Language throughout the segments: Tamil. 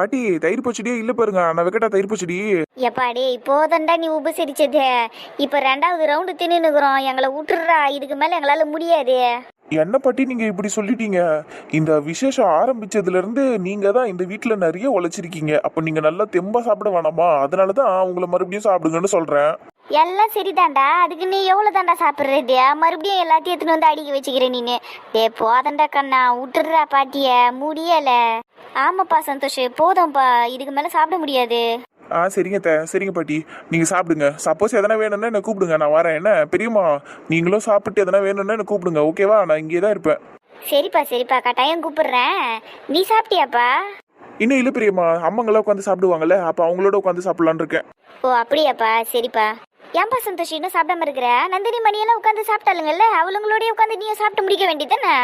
பாட்டி தயிர் பச்சடியே இல்ல பாருங்க. நான் வைக்கட்டா தயிர் பச்சடி. எப்பாடி இப்போதண்டா நீ உபசரிச்சது. இப்போ ரெண்டாவது ரவுண்டு தின்னுக்குறோம் எங்களை விட்டுடுறா இதுக்கு மேலே எங்களால் முடியாது. என்ன பாட்டி நீங்க இப்படி சொல்லிட்டீங்க? இந்த விசேஷம் ஆரம்பிச்சதுல இருந்து நீங்க தான் இந்த வீட்ல நிறைய உழைச்சிருக்கீங்க. அப்ப நீங்க நல்லா தெம்பா சாப்பிட வேணாமா? அதனால தான் உங்களை மறுபடியும் சாப்பிடுங்கன்னு சொல்றேன். எல்லாம் சரிதான்டா. அதுக்கு நீ எவ்வளோ தாண்டா சாப்பிட்றது? மறுபடியும் எல்லாத்தையும் எடுத்துன்னு வந்து அடிக்க வச்சுக்கிற நீனு. டே போதண்டா கண்ணா. விட்டுடுறா பாட்டிய. முடியல. ஆமாப்பா சந்தோஷ் போதும்ப்பா இதுக்கு மேலே சாப்பிட முடியாது. ஆ சரிங்க த சரிங்க பாட்டி. நீங்க சாப்பிடுங்க. சப்போஸ் எதனா வேணும்னா என்ன கூப்பிடுங்க. நான் வரேன். என்ன பெரியம்மா நீங்களும் சாப்பிட்டு எதனா வேணும்னா என்ன கூப்பிடுங்க. ஓகேவா? நான் இங்கே தான் இருப்பேன். சரிப்பா சரிப்பா. கட்டாயம் கூப்பிடுறேன். நீ சாப்பிட்டியாப்பா? இன்னும் இல்லை பெரியம்மா. அம்மாங்களாம் உட்காந்து சாப்பிடுவாங்கல்ல. அப்போ அவங்களோட உட்காந்து சாப்பிடலான்னு இருக்கேன். ஓ அப்படியாப்பா. சரிப்பா. ஏன்பா சந்தோஷ் இன்னும் சாப்பிடாம இருக்கிற? நந்தினி மணியெல்லாம் உட்காந்து சாப்பிட்டாளுங்கல்ல. அவளுங்களோடய உட்காந்து நீயும் சாப்பிட்டு முடிக்க வேண்டியதானே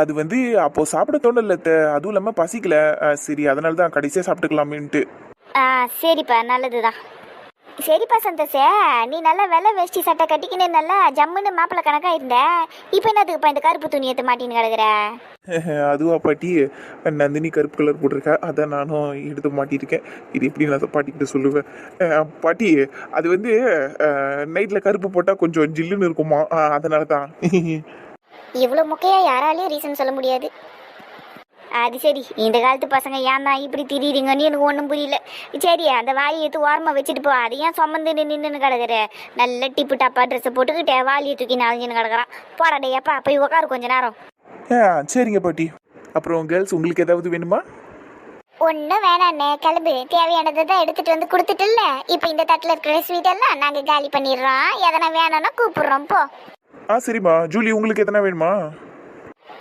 அது வந்து அப்போ சாப்பிட தோணல அதுவும் இல்லாமல் பசிக்கல. சரி அதனால தான் கடைசியாக சாப்பிட்டுக்கலாமேன்ட்டு. சரிப்பா நல்லதுதான். சரிப்பா சந்தோஷே. நீ நல்லா வெள்ளை வேஷ்டி சட்டை கட்டிக்கின்னு நல்லா ஜம்முன்னு மாப்பிள்ளை கணக்கா இருந்த இப்போ என்னத்துக்குப்பா இந்த கருப்பு துணி எடுத்து மாட்டின்னு கிடக்குற? அதுவா பாட்டி. நந்தினி கருப்பு கலர் போட்டிருக்கா. அதான் நானும் எடுத்து மாட்டியிருக்கேன். இது எப்படி நான் பாட்டிக்கிட்ட சொல்லுவேன்? பாட்டி அது வந்து நைட்டில் கருப்பு போட்டால் கொஞ்சம் ஜில்லுன்னு இருக்குமா? அதனால தான் இவ்வளோ முக்கையா யாராலையும் ரீசன் சொல்ல முடியாது. அது சரி இந்த காலத்து பசங்க ஏன் தான் இப்படி திரியுறீங்கன்னு எனக்கு ஒன்றும் புரியல. சரி அந்த வாயை எடுத்து ஓரமாக வச்சுட்டு போ. அது ஏன் சுமந்து நின்று கிடக்குற? நல்ல டிப்பு டப்பா ட்ரெஸ்ஸை போட்டுக்கிட்டு வாலியை தூக்கி நாலஞ்சுன்னு கிடக்குறான். போராடே அப்பா போய் உட்காரு கொஞ்ச நேரம். ஆ, சரிங்க பாட்டி. அப்புறம் கேர்ள்ஸ் உங்களுக்கு ஏதாவது வேணுமா? ஒன்றும் வேணாண்ணே கிளம்பு. தேவையானதை தான் எடுத்துட்டு வந்து கொடுத்துட்டுல்ல. இப்போ இந்த தட்டில் இருக்கிற ஸ்வீட் எல்லாம் நாங்கள் காலி பண்ணிடுறோம். எதனா வேணும்னா கூப்பிடுறோம் போ. ஆ சரிம்மா. ஜூலி உங்களுக்கு எதனா வேணுமா?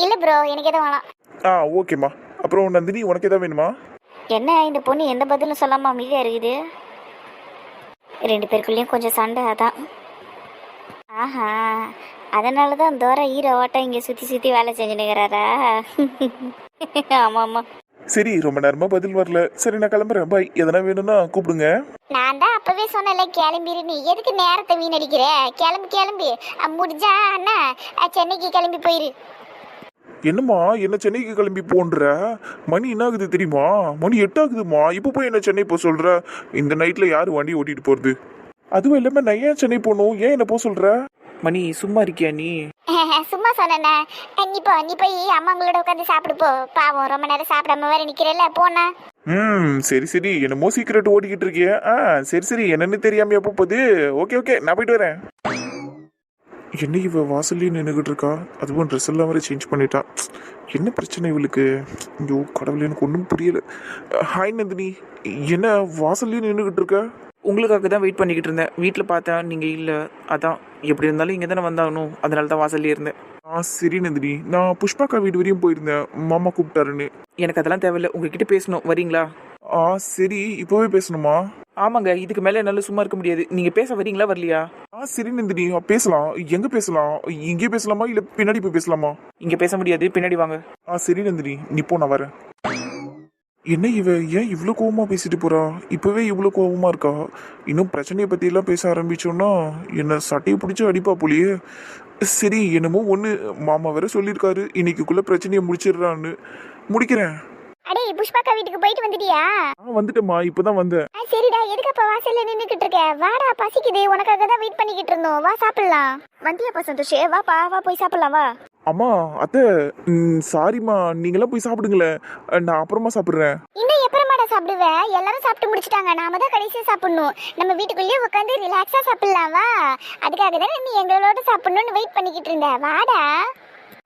இல்லை ப்ரோ எனக்கு எதுவும் வேணாம். ஆ ஓகேம்மா. அப்புறம் நந்தினி உனக்கு எதாவது வேணுமா? என்ன இந்த பொண்ணு எந்த பதிலும் சொல்லாம அமைதியாக இருக்குது? ரெண்டு பேருக்குள்ளேயும் கொஞ்சம் சண்டை அதான். ஆஹா அதனால தான் தோர ஈர ஓட்டம் இங்கே சுற்றி சுற்றி வேலை செஞ்சுனுக்கிறாரா ஆமாம் ஆமாம் சரி ரொம்ப நேரமா பதில் வரல. சரி நான் கிளம்புறேன். பாய் எதனா வேணும்னா கூப்பிடுங்க. நான் தான் அப்பவே சொன்னல கிளம்பிரு நீ. எதுக்கு நேரத்தை வீணடிக்கிற? கிளம்பி கிளம்பி. முடிஞ்சா அண்ணா சென்னைக்கு கிளம்பி போயிரு. என்னம்மா என்ன சென்னைக்கு கிளம்பி போன்ற? மணி என்ன ஆகுது தெரியுமா? மணி எட்டு ஆகுதுமா இப்போ போய் என்ன சென்னை போக சொல்ற? இந்த நைட்ல யாரு வண்டி ஓட்டிட்டு போறது? அதுவும் இல்லாம நான் ஏன் சென்னை போகணும்? ஏன் என்ன போக சொல்ற? மணி சும்மா இருக்கியா நீ? சும்மா சொன்னேண்ணே நீ போ நீ போய் அம்மாங்களோட உட்காந்து சாப்பிடு போ. பாவம் ரொம்ப நேரம் சாப்பிடாம வேற நிக்கிறல்ல போனா ம் சரி சரி. என்னமோ சீக்கிரட் ஓடிக்கிட்டு இருக்கிய ஆ சரி சரி. என்னன்னு தெரியாம எப்போ போகுது? Okay okay. நான் போயிட்டு வரேன். என்ன இவ வாசல்லே நின்றுகிட்டு இருக்கா? அதுவும் ட்ரெஸ் எல்லாம் வேற சேஞ்ச் பண்ணிட்டா. என்ன பிரச்சனை இவளுக்கு? ஐயோ கடவுளே எனக்கு ஒன்றும் புரியல. ஹாய் நந்தினி. என்ன வாசல்லே நின்றுகிட்டு இருக்க? உங்களுக்காக தான் வெயிட் பண்ணிக்கிட்டு இருந்தேன். வீட்டில் பார்த்தேன் நீங்கள் இல்லை. அதான் எப்படி இருந்தாலும் இங்கே தானே வந்தாகணும். அதனால தான் வாசல்லே இருந்தேன். ஆ சரி நந்தினி. நான் புஷ்பாக்கா வீடு வரையும் போயிருந்தேன். மாமா கூப்பிட்டாருன்னு. எனக்கு அதெல்லாம் தேவையில்ல. உங்ககிட்ட பேசணும். வரீங்களா? ஆ சரி. இப்போவே பேசணுமா? ஆமாங்க. இதுக்கு மேலே என்னால் சும்மா இருக்க முடியாது. நீங்கள் பேச வரீங்களா? வரலையா? ஆ சரி நந்தினி. பேசலாம். எங்க பேசலாம்? இங்கே பேசலாமா? இல்ல பின்னாடி போய் பேசலாமா? இங்கே பேச முடியாது. பின்னாடி வாங்க. ஆ சரி நந்தினி. நீ போ நான் வரேன். என்ன இவ? ஏன் இவ்வளோ கோவமாக பேசிட்டு போறா? இப்போவே இவ்வளோ கோவமாக இருக்கா? இன்னும் பிரச்சனையை பற்றியெல்லாம் பேச ஆரம்பிச்சோன்னா என்னை சட்டையை பிடிச்சி அடிப்பா போலியே? சரி என்னமோ ஒன்று மாமா வேற சொல்லியிருக்காரு. இன்னைக்குள்ளே பிரச்சனையை முடிச்சிடுறான்னு. முடிக்கிறேன். அடே புஷ்பாக்கா வீட்டுக்கு போயிட்டு வந்துட்டியா? வந்துட்டேம்மா இப்பதான் வந்தேன். சரிடா எதுக்கு அப்ப வாசல்ல நின்னுக்கிட்டு இருக்க? வாடா பசிக்குது. உனக்காக தான் வெயிட் பண்ணிக்கிட்டு இருந்தோம். வா சாப்பிடலாம். வந்தியாப்பா சந்தோஷ் வாப்பா வா போய் சாப்பிடலாம் வா. அம்மா அத்தை சாரிம்மா நீங்களாம் போய் சாப்பிடுங்களேன். நான் அப்புறமா சாப்பிட்றேன். இன்னும் எப்பறமாடா சாப்பிடுவ? எல்லாரும் சாப்பிட்டு முடிச்சிட்டாங்க. நாம தான் கடைசியா சாப்பிடணும். நம்ம வீட்டுக்குள்ளேயே உட்காந்து ரிலாக்ஸா சாப்பிடலாம் வா. அதுக்காக தானே நீ எங்களோட சாப்பிடணும்னு வெயிட் பண்ணிக்கிட்டு இருந்த. வாடா.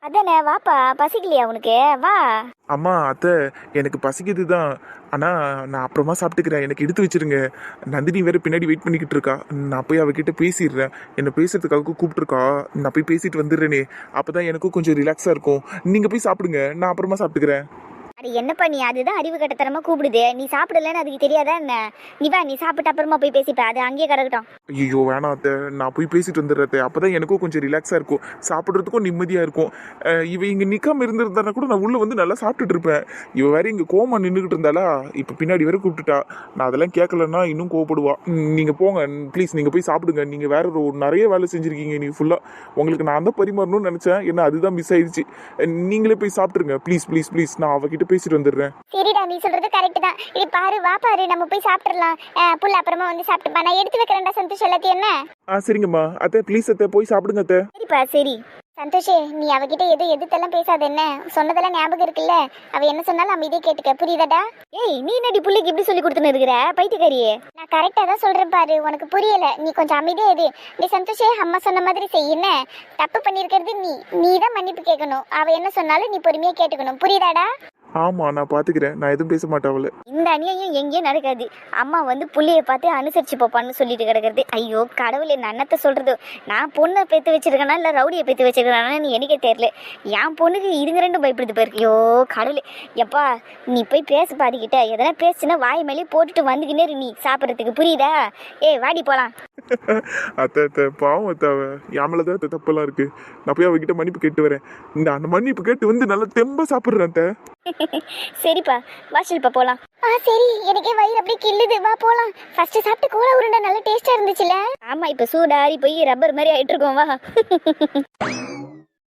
அதானே வாப்பா பசிக்கலையா உனக்கு? வா. அம்மா அத்தை எனக்கு பசிக்குது தான் ஆனால் நான் அப்புறமா சாப்பிட்டுக்கிறேன். எனக்கு எடுத்து வச்சிருங்க. நந்தினி வேற பின்னாடி வெயிட் பண்ணிக்கிட்டு இருக்கா. நான் போய் அவகிட்ட பேசிடுறேன். என்னை பேசுறதுக்காக கூப்பிட்டுருக்கா. நான் போய் பேசிட்டு வந்துடுறேனே. அப்போ தான் எனக்கும் கொஞ்சம் ரிலாக்ஸாக இருக்கும். நீங்கள் போய் சாப்பிடுங்க. நான் அப்புறமா சாப்பிட்டுக்கிறேன். அது என்னப்பா நீ? அதுதான் அறிவு கட்டத்தனமா கூப்பிடுது. நீ சாப்பிடலன்னு அதுக்கு தெரியாதா என்ன? நீ வா நீ சாப்பிட்டு அப்புறமா போய் பேசிப்ப. அது அங்கேயே கிடக்கட்டும். ஐயோ வேணாம் அத்தை. நான் போய் பேசிட்டு வந்துடுறேன் அப்பதான் எனக்கும் கொஞ்சம் ரிலாக்ஸாக இருக்கும். சாப்பிட்றதுக்கும் நிம்மதியாக இருக்கும். இவ இங்கே நிக்காம இருந்திருந்தானா கூட நான் உள்ளே வந்து நல்லா சாப்பிட்டுட்டு இருப்பேன். இவ வேற இங்கே கோமா நின்றுக்கிட்டு இருந்தாலா இப்போ பின்னாடி வேற கூப்பிட்டுட்டா. நான் அதெல்லாம் கேட்கலன்னா இன்னும் கோவப்படுவா. நீங்கள் போங்க. ப்ளீஸ் நீங்கள் போய் சாப்பிடுங்க. நீங்கள் வேற ஒரு நிறைய வேலை செஞ்சுருக்கீங்க நீ ஃபுல்லாக உங்களுக்கு நான் தான் பரிமாறணும்னு நினச்சேன். என்ன அதுதான் மிஸ் ஆயிடுச்சு. நீங்களே போய் சாப்பிட்டுருங்க. ப்ளீஸ் ப்ளீஸ் ப்ளீஸ் நான் அவகிட்ட அவகிட்ட பேசிட்டு வந்துடுறேன். சரிடா நீ சொல்றது கரெக்ட் தான். இது பாரு வா பாரு நம்ம போய் சாப்பிட்டுறலாம். அஹ், புள்ள அப்புறமா வந்து சாப்பிட்டுப்பா. நான் எடுத்து வைக்கிறேன்டா சந்தோஷ் எல்லாத்தையும் என்ன? ஆ சரிங்கம்மா. அத்தை ப்ளீஸ் அத்தை போய் சாப்பிடுங்க அத்தை. சரிப்பா சரி. சந்தோஷே நீ அவகிட்ட எதுவும் எதிர்த்தெல்லாம் பேசாத என்ன? சொன்னதெல்லாம் ஞாபகம் இருக்குல்ல? அவ என்ன சொன்னாலும் அமைதியே கேட்டுக்க. புரியுதாடா? ஏய் நீ நடி புள்ளைக்கு இப்படி சொல்லி கொடுத்துன்னு இருக்கிற? பைத்தியக்காரியே. நான் கரெக்டா தான் சொல்றேன் பாரு. உனக்கு புரியல. நீ கொஞ்சம் அமைதியா இரு. நீ சந்தோஷே அம்மா சொன்ன மாதிரி செய் என்ன? தப்பு பண்ணிருக்கிறது நீ. நீ தான் மன்னிப்பு கேட்கணும். அவ என்ன சொன்னாலும் நீ பொறுமையா கேட்டுக்கணும். புரியுதாடா? ஆமா நான் பாத்துக்கிறேன். நான் எதுவும் பேச மாட்டேன் அவளை. இந்த அநியாயம் எங்கேயும் நடக்காது. அம்மா வந்து புள்ளைய பார்த்து அனுசரிச்சு போப்பான்னு சொல்லிட்டு கிடக்குறது. ஐயோ கடவுள் என்ன அண்ணத்தை சொல்றது. நான் பொண்ணை பெற்று வச்சிருக்கேனா இல்லை ரவுடியை பெற்று வச்சிருக்கேனா நீ எனக்கே தெரியல. என் பொண்ணுக்கு இதுங்க ரெண்டும் பயப்படுது பாரு. ஐயோ கடவுளே. எப்பா நீ போய் பேச பாதிக்கிட்ட. எதனா பேசுனா வாய் மேலே போட்டுட்டு வந்துக்கினே நீ. சாப்பிட்றதுக்கு புரியுதா? ஏய் வாடி போலாம். அத்தை அத்தை பாவம் அத்தை அவ. என் அத்தை தப்பெல்லாம் இருக்கு. நான் போய் அவகிட்ட மன்னிப்பு கேட்டு வரேன். இந்த அந்த மன்னிப்பு கேட்டு வந்து நல்லா தெம்ப சாப்பிடுறேன் அத்தை. சரிப்பா வாசல்ப்பா போலாம். ஆ சரி. எனக்கே வயிறு அப்படியே கிள்ளுது. வா போலாம். ஃபர்ஸ்ட் சாப்பிட்டு கோலா உருண்டை நல்லா டேஸ்டா இருந்துச்சுல? ஆமா இப்ப சூடாரி போய் ரப்பர் மாதிரி ஆயிட்டு இருக்கோம் வா.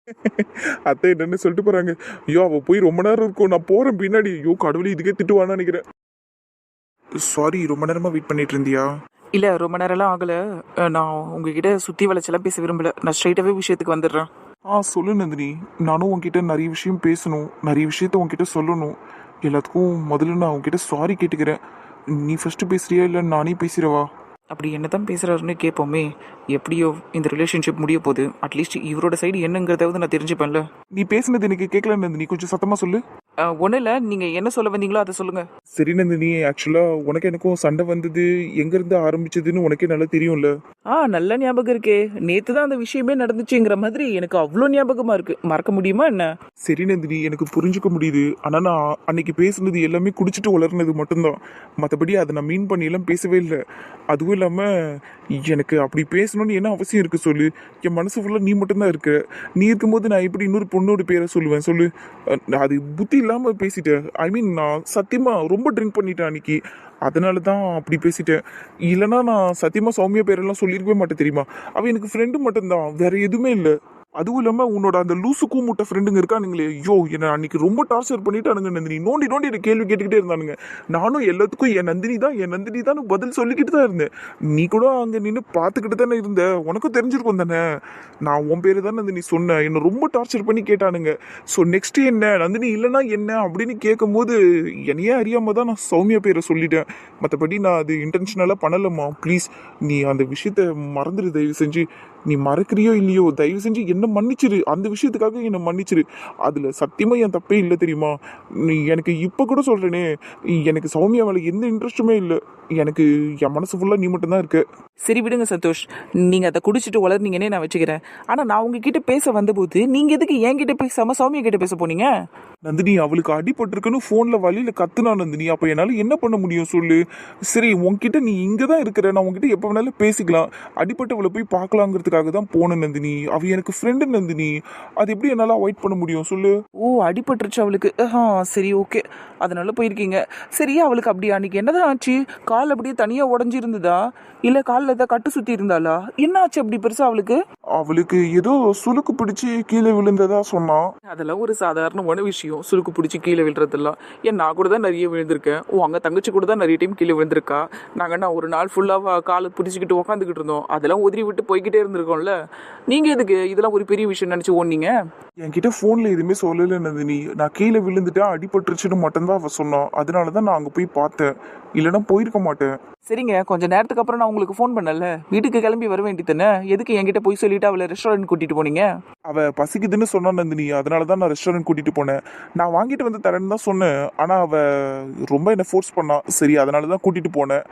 அத்தை என்னன்னு சொல்லிட்டு போறாங்க. ஐயோ அவ போய் ரொம்ப நேரம் இருக்கும். நான் போறேன் பின்னாடி. ஐயோ கடவுளே இதுக்கே திட்டுவான்னு நினைக்கிறேன். சாரி ரொம்ப நேரமா வெயிட் பண்ணிட்டு இருந்தியா? இல்ல ரொம்ப நேரம்லாம் ஆகல. நான் உங்ககிட்ட சுத்தி வளைச்செல்லாம் பேச விரும்பல. நான் ஸ்ட்ரைட்டாவே விஷயத்துக்கு வந்துடுறேன். ஆ சொல்லு நந்தினி. நானும் உன்கிட்ட நிறைய விஷயம் பேசணும். நிறைய விஷயத்த உன்கிட்ட சொல்லணும். எல்லாத்துக்கும் முதல்ல நான் உன்கிட்ட சாரி கேட்டுக்கிறேன். நீ ஃபர்ஸ்ட் பேசுறியா இல்லை நானே பேசுறவா அப்படி என்னதான் பேசுறாருன்னு கேட்போமே எப்படியோ இந்த ரிலேஷன்ஷிப் முடிய போகுது. அட்லீஸ்ட் இவரோட சைடு என்னங்கிறதாவது நான் தெரிஞ்சுப்பேன்ல. நீ பேசுனது எனக்கு கேட்கல நந்தினி. கொஞ்சம் சத்தமா சொல்லு. ஒன்றும் இல்லை. நீங்கள் என்ன சொல்ல வந்தீங்களோ அதை சொல்லுங்க. சரி நந்தினி ஆக்சுவலா உனக்கு எனக்கும் சண்டை வந்தது எங்க இருந்து ஆரம்பிச்சதுன்னு உனக்கே நல்லா தெரியும்ல. ஆ நல்ல ஞாபகம் இருக்கே. நேற்று தான் அந்த விஷயமே நடந்துச்சுங்கிற மாதிரி எனக்கு அவ்வளோ ஞாபகமா இருக்கு. மறக்க முடியுமா என்ன? சரி நந்தினி எனக்கு புரிஞ்சுக்க முடியுது. ஆனா நான் அன்னைக்கு பேசுனது எல்லாமே குடிச்சிட்டு வளர்னது மட்டும்தான். மற்றபடி அதை நான் மீன் பண்ணி எல்லாம் பேசவே இல்லை. அதுவும் இல்லாம எனக்கு அப்படி பேசணும்னு என்ன அவசியம் இருக்கு சொல்லு? என் மனசு ஃபுல்லா நீ மட்டும்தான் இருக்க. நீ இருக்கும்போது நான் எப்படி இன்னொரு பொண்ணோட பேரை சொல்லுவேன் சொல்லு? அது புத்தி இல்லாமல் பேசிட்டேன். ஐ மீன் நான் சத்தியமாக ரொம்ப ட்ரிங்க் பண்ணிட்டேன் அன்னைக்கு. அதனால தான் அப்படி பேசிட்டேன். இல்லைன்னா நான் சத்தியமாக சௌமியா பேரெல்லாம் சொல்லியிருக்கவே மாட்டேன் தெரியுமா? அவள் எனக்கு ஃப்ரெண்டு மட்டும்தான். வேறு எதுவுமே இல்லை. அதுவும் இல்லாமல் உன்னோட அந்த லூசு கூமுட்ட ஃப்ரெண்டுங்க இருக்கானுங்களே. ஐயோ என்னை அன்னைக்கு ரொம்ப டார்ச்சர் பண்ணிட்டானுங்க நந்தினி. நோண்டி நோண்டி எனக்கு கேள்வி கேட்டுக்கிட்டே இருந்தானுங்க. நானும் எல்லாத்துக்கும் என் நந்தினி தான் என் நந்தினி தான் பதில் சொல்லிக்கிட்டு தான் இருந்தேன். நீ கூட அங்கே நின்று பார்த்துக்கிட்டு தானே இருந்த. உனக்கும் தெரிஞ்சிருக்கும் தானே. நான் உன் பேர் தான் நந்தினி சொன்னேன். என்னை ரொம்ப டார்ச்சர் பண்ணி கேட்டானுங்க. ஸோ நெக்ஸ்ட் என்ன? நந்தினி இல்லைன்னா என்ன? அப்படின்னு கேட்கும்போது என்னையே அறியாமல் தான் நான் சௌமியா பேரை சொல்லிட்டேன். மற்றபடி நான் அது இன்டென்ஷனலாக பண்ணலம்மா. ப்ளீஸ் நீ அந்த விஷயத்த மறந்துடு தயவு செஞ்சு நீ மறக்கிறியோ இல்லையோ தயவு செஞ்சு என்ன மன்னிச்சிரு. அந்த விஷயத்துக்காக என்னை மன்னிச்சிரு. அதில் சத்தியமா என் தப்பே இல்லை தெரியுமா? நீ எனக்கு இப்போ கூட சொல்கிறேனே எனக்கு சௌமியா மேலே எந்த இன்ட்ரெஸ்ட்டுமே இல்லை. எனக்கு என் மனசு ஃபுல்லாக நீ மட்டும்தான் இருக்க. சரி விடுங்க சந்தோஷ். நீங்க அதை குடிச்சிட்டு வளர்ந்தீங்கன்னே நான் வச்சுக்கிறேன். ஆனா நான் உங்ககிட்ட பேச வந்தபோது நீங்க எதுக்கு என்கிட்ட பேசாம சௌமியா கிட்ட பேச போனீங்க? நந்தினி அவளுக்கு அடிபட்டிருக்குன்னு ஃபோனில் வழியில் கத்துனா நந்தினி. அப்போ என்னால் என்ன பண்ண முடியும் சொல்லு? சரி உன்கிட்ட நீ இங்கே தான் இருக்கிற நான் உன்கிட்ட எப்போ வேணாலும் பேசிக்கலாம். அடிபட்டவளை போய் பார்க்கலாங்கிறதுக்காக தான் போனேன் நந்தினி. அவ எனக்கு ஃப்ரெண்டு நந்தினி. அது எப்படி என்னால் அவாய்ட் பண்ண முடியும்? சொல்லு. ஓ அடிபட்டுருச்சு அவளுக்கு. ஆ சரி ஓகே அதனால போயிருக்கீங்க. சரி அவளுக்கு அப்படி அன்னைக்கு என்னதான் ஆச்சு? கால் அப்படியே தனியா உடஞ்சி இருந்ததா இல்ல காலில் ஏதாவது கட்டு சுத்தி இருந்தாளா? என்ன ஆச்சு அப்படி பெருசா அவளுக்கு? அவளுக்கு ஏதோ சுளுக்கு பிடிச்சி கீழே விழுந்ததா சொன்னான் அதெல்லாம் ஒரு சாதாரணமான விஷயம். சுருக்கு பிடிச்சி கீழே விழுறதெல்லாம். ஏன் நான் கூட தான் நிறைய விழுந்திருக்கேன். ஓ அங்கே தங்கச்சி கூட தான் நிறைய டைம் கீழே விழுந்திருக்கா? நாங்கள் நான் ஒரு நாள் ஃபுல்லாக காலை பிடிச்சிக்கிட்டு உக்காந்துக்கிட்டு இருந்தோம். அதெல்லாம் உதறி விட்டு போய்கிட்டே இருந்திருக்கோம்ல நீங்கள் எதுக்கு? இதெல்லாம் ஒரு பெரிய விஷயம் நினச்சி ஓடுனீங்க? என்கிட்ட ஃபோனில் எதுவுமே சொல்லலை நந்தினி. நான் கீழே விழுந்துட்டேன் அடிபட்டுருச்சுன்னு மட்டும்தான் அவ சொன்னான் அதனால தான் நான் அங்கே போய் பார்த்தேன். இல்லைன்னா போயிருக்க மாட்டேன். சரிங்க. கொஞ்ச நேரத்துக்கு அப்புறம் நான் உங்களுக்கு ஃபோன் பண்ணல வீட்டுக்கு கிளம்பி வர வேண்டியதானே எதுக்கு என்கிட்ட போய் சொல்லிட்டு அவளை ரெஸ்டாரண்ட் கூட்டிட்டு போனீங்க? அவ பசிக்குதுன்னு சொன்னா நந்தினி. அதனால தான் நான் ரெஸ்டாரண்ட் கூட்டிட்டு போனேன். நான் வாங்கிட்டு வந்து தரேன்னு தான் சொன்னேன். ஆனா அவ ரொம்ப என்ன ஃபோர்ஸ் பண்ணா. சரி அதனால தான் கூட்டிட்டு போனேன்.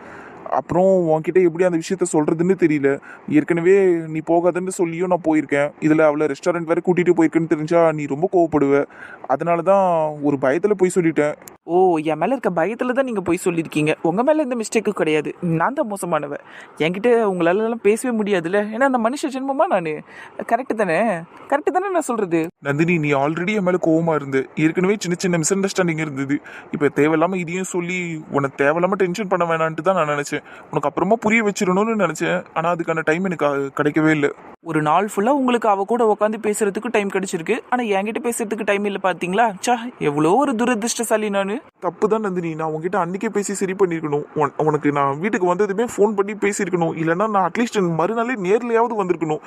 அப்புறம் உன்கிட்ட எப்படி அந்த விஷயத்த சொல்றதுன்னு தெரியல. ஏற்கனவே நீ போகாதன்னு சொல்லியும் நான் போயிருக்கேன். இதுல அவளை ரெஸ்டாரண்ட் வேற கூட்டிட்டு போயிருக்கேன்னு தெரிஞ்சா நீ ரொம்ப கோவப்படுவ. அதனால தான் ஒரு பயத்துல போய் சொல்லிட்டேன். ஓ என் மேல இருக்க பயத்துல தான் நீங்க போய் சொல்லியிருக்கீங்க உங்க மேல எந்த மிஸ்டேக்கும் கிடையாது. நான் தான் மோசமானவ. என்கிட்ட உங்களால எல்லாம் பேசவே முடியாதுல்ல. ஏன்னா நான் மனுஷ ஜென்மமா நான். கரெக்டு தானே? கரெக்டு தானே நான் சொல்றது? நந்தினி நீ ஆல்ரெடி என் மேல கோவமா இருந்து. ஏற்கனவே சின்ன சின்ன மிஸ் அண்டர்ஸ்டாண்டிங் இருந்தது. இப்ப தேவையில்லாம இதையும் சொல்லி உன்னை தேவையில்லாம டென்ஷன் பண்ண வேணான்ட்டு தான் நான் நினைச்சேன். நினச்சேன். உனக்கு அப்புறமா புரிய வச்சிடணும்னு நினச்சேன். ஆனால் அதுக்கான டைம் எனக்கு கிடைக்கவே இல்லை. ஒரு நாள் ஃபுல்லா உங்களுக்கு அவ கூட உட்காந்து பேசுறதுக்கு டைம் கிடைச்சிருக்கு. ஆனா என்கிட்ட பேசுறதுக்கு டைம் இல்ல பாத்தீங்களா? சா எவ்வளோ ஒரு துரதிருஷ்டசாலி நானு. தப்பு தான் நந்தினி. நான் உங்ககிட்ட அன்னைக்கே பேசி சரி பண்ணியிருக்கணும் உன்- உனக்கு நான் வீட்டுக்கு வந்ததுமே ஃபோன் பண்ணி பேசியிருக்கணும் இல்லைன்னா நான் அட்லீஸ்ட் மறுநாளே நேர்லையாவது வந்திருக்கணும்.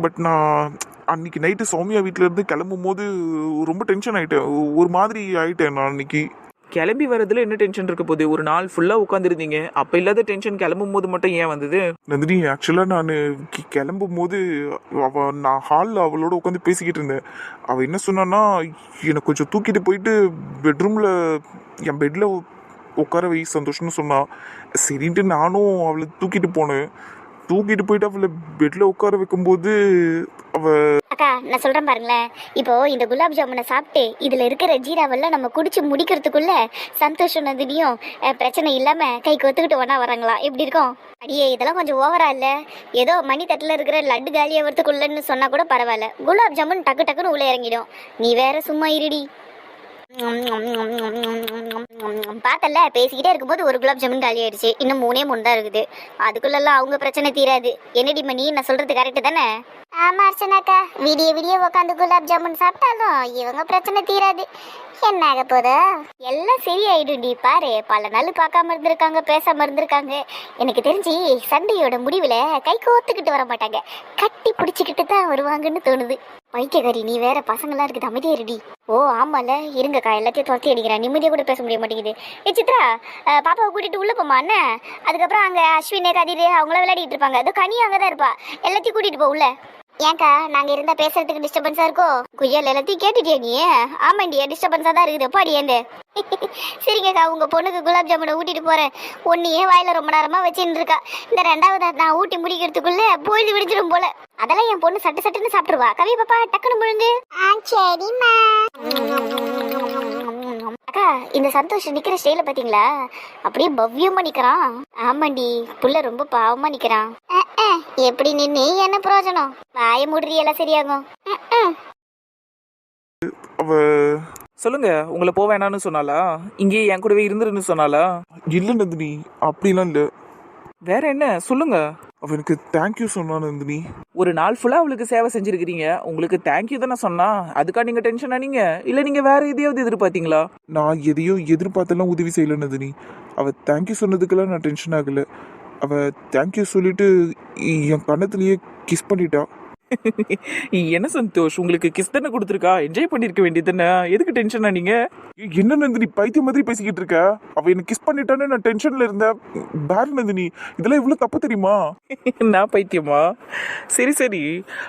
பட் நான் அன்னைக்கு நைட்டு சௌமியா வீட்ல இருந்து கிளம்பும் போது ரொம்ப டென்ஷன் ஆயிட்டேன். ஒரு மாதிரி ஆயிட்டேன் நான் அன்னைக்கு. கிளம்பி வரதுல என்ன டென்ஷன் இருக்க போகுது? ஒரு நாள் ஃபுல்லா உட்காந்துருந்தீங்க அப்ப இல்லாத டென்ஷன் கிளம்பும் போது மட்டும் ஏன் வந்தது? நந்தினி ஆக்சுவலாக நான் கிளம்பும் போது அவ நான் ஹாலில் அவளோட உட்காந்து பேசிக்கிட்டு இருந்தேன். அவள் என்ன சொன்னான்னா எனக்கு கொஞ்சம் தூக்கிட்டு போயிட்டு பெட்ரூமில் என் பெட்டில் உட்கார வை சந்தோஷம்னு சொன்னா. சரின்ட்டு நானும் அவளை தூக்கிட்டு போனேன். தூக்கிட்டு போயிட்டு அவளை பெட்டில் உட்கார வைக்கும்போது அக்கா நான் சொல்றேன் பாருங்களேன். இப்போ இந்த குலாப் ஜாமுனை சாப்பிட்டு இதுல இருக்கிற ஜீராவெல்லாம் நம்ம குடிச்சு முடிக்கிறதுக்குள்ள சந்தோஷம் நந்தினியும் பிரச்சனை இல்லாம கை கொத்துக்கிட்டு ஒன்னா வராங்களா? எப்படி இருக்கும்? அடியே இதெல்லாம் கொஞ்சம் ஓவரா இல்ல? ஏதோ மணி தட்டுல இருக்கிற லட்டு காலி வரதுக்குள்ளன்னு சொன்னா கூட பரவாயில்ல. குலாப் ஜாமுன் டக்கு டக்குன்னு உள்ள இறங்கிடும். நீ வேற சும்மா இருடி. பார்த்தல பேசிக்கிட்டே இருக்கும்போது ஒரு குலாப் ஜாமுன் காலி ஆயிடுச்சு. இன்னும் மூணே மூணு தான் இருக்குது. அதுக்குள்ளெல்லாம் அவங்க பிரச்சனை தீராது. என்னடி மணி நான் சொல்றது கரெக்டு தானே? ஆமா அர்ச்சனாக்கா. விடிய விடிய உட்காந்து குலாப் ஜாமுன் சாப்பிட்டாலும் இவங்க பிரச்சனை தீராது. என்ன ஆக போதா எல்லாம் சரியாயிடும்டி பாரு. பல நாள் பார்க்காம இருந்திருக்காங்க பேசாம இருந்திருக்காங்க. எனக்கு தெரிஞ்சு சண்டையோட முடிவுல கை கோத்துக்கிட்டு வர மாட்டாங்க. கட்டி பிடிச்சிக்கிட்டு தான் வருவாங்கன்னு தோணுது. வைத்தியகாரி நீ வேற பசங்களாம் இருக்குது அமைதியா இருடி. ஓ ஆமால. இருங்கக்கா எல்லாத்தையும் துரத்தி அடிக்கிறேன். நிம்மதியா கூட பேச முடிய மாட்டேங்குது. ஏ சித்ரா பாப்பாவை கூட்டிட்டு உள்ள போமா என்ன அதுக்கப்புறம் அங்க அஸ்வினே கதிர் அவங்களாம் விளையாடிட்டு இருப்பாங்க. அது கனி அங்கதான் இருப்பா. எல்லாத்தையும் கூட்டிட்டு போ உள்ள. ஏன்க்கா நாங்க இருந்தா பேசுறதுக்கு டிஸ்டர்பன்ஸா இருக்கோ? குய்யல் எல்லாத்தையும் கேட்டுட்டியா நீ? ஆமாண்டியா டிஸ்டர்பன்ஸா தான் இருக்குது. பாடி ஏண்டு. சரிங்கக்கா உங்க பொண்ணுக்கு குலாப் ஜாமுனை ஊட்டிட்டு போறேன். ஒன்னையே வாயில ரொம்ப நேரமா வச்சுட்டு இருக்கா. இந்த ரெண்டாவது நான் ஊட்டி முடிக்கிறதுக்குள்ள பொழுது விடிஞ்சிடும் போல. அதெல்லாம் என் பொண்ணு சட்டு சட்டுன்னு சாப்பிட்டுருவா. கவி பாப்பா டக்குன்னு முழுங்கு. சரிம்மா. அக்கா இந்த சந்தோஷம் நிக்கிற ஸ்டைல பாத்தீங்களா? அப்படியே பவ்யமா நிக்கிறான். ஆமாண்டி புள்ள ரொம்ப பாவமா நிக்கிறான். எப்படி நின்னு என்ன பிரயோஜனம் வாய மூடுறி எல்லாம் சரியாகும் சொல்லுங்க உங்களை போக வேணாம்னு சொன்னாலா இங்கேயே என் கூடவே இருந்துருன்னு சொன்னாலா இல்லை நந்தினி அப்படிலாம் இல்லை. வேற என்ன? சொல்லுங்க. அவ எனக்கு தேங்க்யூ சொன்னா நந்தினி. ஒரு நாள் ஃபுல்லா அவளுக்கு சேவை செஞ்சிருக்கிறீங்க. உங்களுக்கு தேங்க்யூ தானே சொன்னா? அதுக்கா நீங்க டென்ஷன் ஆனீங்க? இல்ல நீங்க வேற எதையாவது எதிர்பார்த்தீங்களா? நான் எதையும் எதிர்பார்த்தெல்லாம் உதவி செய்யல நந்தினி. அவ தேங்க்யூ சொன்னதுக்கெல்லாம் நான் டென்ஷன் ஆகல. அவள் தேங்க்யூ சொல்லிட்டு என் கண்ணத்துலேயே கிஸ் பண்ணிட்டா. என்ன சந்தோஷ் உங்களுக்கு கிஸ் தானே கொடுத்துருக்கா? என்ஜாய் பண்ணிருக்க வேண்டியது தானே எதுக்கு டென்ஷன் ஏய், என்ன நந்தினி பைத்தியம் மாதிரி பேசிக்கிட்டு இருக்க? அவ என்ன கிஸ் பண்ணிட்டான்னு நான் டென்ஷன்ல இருந்தேன். பேர் நந்தினி இதெல்லாம் இவ்வளவு தப்பு தெரியுமா? நான் பைத்தியமா? சரி சரி.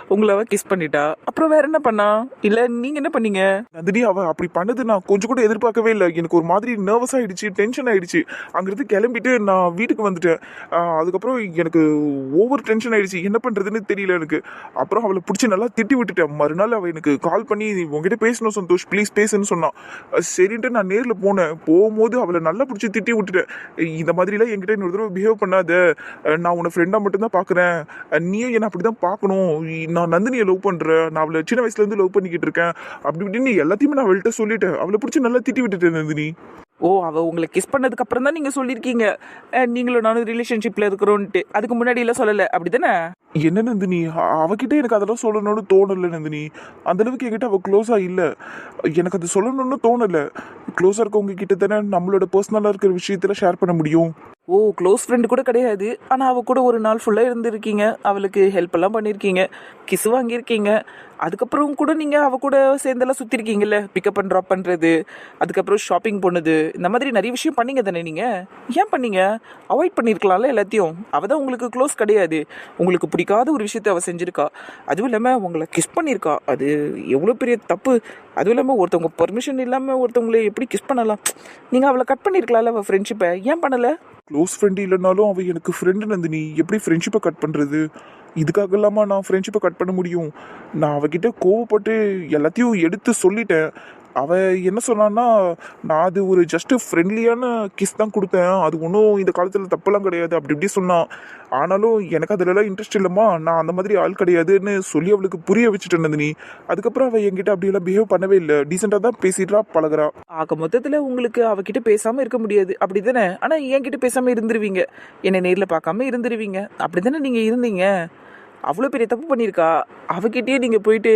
உங்களை அவ கிஸ் பண்ணிட்டா. அப்புறம் வேற என்ன பண்ணா? இல்ல நீங்க என்ன பண்ணீங்க? நந்தினி அவ அப்படி பண்ணது நான் கொஞ்சம் கூட எதிர்பார்க்கவே இல்லை. எனக்கு ஒரு மாதிரி நர்வஸ் ஆயிடுச்சு டென்ஷன் ஆயிடுச்சு. அங்கிருந்து கிளம்பிட்டு நான் வீட்டுக்கு வந்துட்டேன். அதுக்கப்புறம் எனக்கு ஓவர் டென்ஷன் ஆயிடுச்சு. என்ன பண்றதுன்னு தெரியல எனக்கு. அப்புறம் அவளை பிடிச்சி நல்லா திட்டி விட்டுட்டேன். மறுநாள் அவள் எனக்கு கால் பண்ணி உங்ககிட்ட பேசணும் சந்தோஷ் ப்ளீஸ் பேசுன்னு சொன்னான் சரின்ட்டு நான் நேரில் போனேன். போகும்போது அவளை நல்லா பிடிச்சி திட்டி விட்டுட்டேன். இந்த மாதிரிலாம் என்கிட்ட இன்னொரு தடவை பிஹேவ் பண்ணாத. நான் உன்னை ஃப்ரெண்டாக மட்டும்தான் பார்க்குறேன் நீயும் என்ன அப்படி தான் பார்க்கணும் நான் நந்தினியை லவ் பண்ணுறேன் நான் அவளை சின்ன வயசுலேருந்து லவ் பண்ணிக்கிட்டு இருக்கேன். அப்படி இப்படின்னு எல்லாத்தையுமே நான் அவள்கிட்ட சொல்லிட்டேன். அவளை பிடிச்சி நல்லா திட்டி விட்டுட்டேன் நந்தினி. ஓ அவ உங்களை கிஸ் பண்ணதுக்கு அப்புறம் தான் நீங்க சொல்லியிருக்கீங்க நீங்களும் நானும் ரிலேஷன்ஷிப்ல இருக்கிறோன்ட்டு. அதுக்கு முன்னாடி எல்லாம் சொல்லல அப்படிதானே என்ன நந்தினி? அவகிட்ட எனக்கு அதெல்லாம் சொல்லணும்னு தோணல நந்தினி. அந்த அளவுக்கு என்கிட்ட அவள் க்ளோஸாக இல்லை. எனக்கு அது சொல்லணும்னு தோணலை. க்ளோஸாக இருக்கவங்க கிட்ட தானே நம்மளோட பர்சனலாக இருக்கிற விஷயத்தில் ஷேர் பண்ண முடியும்? ஓ க்ளோஸ் ஃப்ரெண்டு கூட கிடையாது. ஆனால் அவள் கூட ஒரு நாள் ஃபுல்லாக இருந்திருக்கீங்க. அவளுக்கு ஹெல்ப் எல்லாம் பண்ணியிருக்கீங்க கிஸ் வாங்கியிருக்கீங்க. அதுக்கப்புறம் கூட நீங்கள் அவள் கூட சேர்ந்தெல்லாம் சுற்றிருக்கீங்கல்ல பிக்கப் அண்ட் ட்ராப் பண்ணுறது அதுக்கப்புறம் ஷாப்பிங் போனது இந்த மாதிரி நிறைய விஷயம் பண்ணீங்க தானே நீங்கள் ஏன் பண்ணீங்க? அவாய்ட் பண்ணியிருக்கலாம்ல எல்லாத்தையும். அவள் தான் உங்களுக்கு க்ளோஸ் கிடையாது. உங்களுக்கு பிடிக்காத ஒரு விஷயத்த அவள் செஞ்சுருக்கா. அதுவும் இல்லாமல் உங்களை கிஸ் பண்ணியிருக்கா அது எவ்வளோ பெரிய தப்பு. அதுவும் இல்லாமல் ஒருத்தவங்க பர்மிஷன் இல்லாமல் ஒருத்தவங்களை எப்படி கிஸ் பண்ணலாம். நீங்கள் அவளை கட் பண்ணியிருக்கலாம்ல அவள் ஃப்ரெண்ட்ஷிப்பை ஏன் பண்ணலை? க்ளோஸ் ஃப்ரெண்ட் இல்லைனாலும் அவள் எனக்கு ஃப்ரெண்டு நந்தினி எப்படி ஃப்ரெண்ட்ஷிப்பை கட் பண்ணுறது இதுக்காக இல்லாமல் நான் ஃப்ரெண்ட்ஷிப்பை கட் பண்ண முடியும். நான் அவகிட்ட கோவப்பட்டு எல்லாத்தையும் எடுத்து சொல்லிட்டேன். அவ என்ன சொன்னான்னா நான் அது ஒரு ஜஸ்ட் ஃப்ரெண்ட்லியான கிஸ் தான் கொடுத்தேன். அது ஒன்றும் இந்த காலத்தில் தப்பெல்லாம் கிடையாது. அப்படி இப்படி சொன்னான். ஆனாலும் எனக்கு அதுலலாம் இன்ட்ரெஸ்ட் இல்லைம்மா. நான் அந்த மாதிரி ஆள் கிடையாதுன்னு சொல்லி அவளுக்கு புரிய வச்சுட்டு நந்தினி. அதுக்கப்புறம் அவள் என்கிட்ட அப்படியெல்லாம் பிஹேவ் பண்ணவே இல்லை. டீசெண்டாக தான் பேசிடுறா பழகுறா. ஆக மொத்தத்தில் உங்களுக்கு அவகிட்ட பேசாமல் இருக்க முடியாது. அப்படி தானே? ஆனால் என்கிட்ட பேசாமல் இருந்துருவீங்க. என்னை நேரில் பார்க்காம இருந்துருவீங்க. அப்படி தானே நீங்கள் இருந்தீங்க? அவ்வளோ பெரிய தப்பு பண்ணியிருக்கா? அவகிட்டயே நீங்கள் போயிட்டு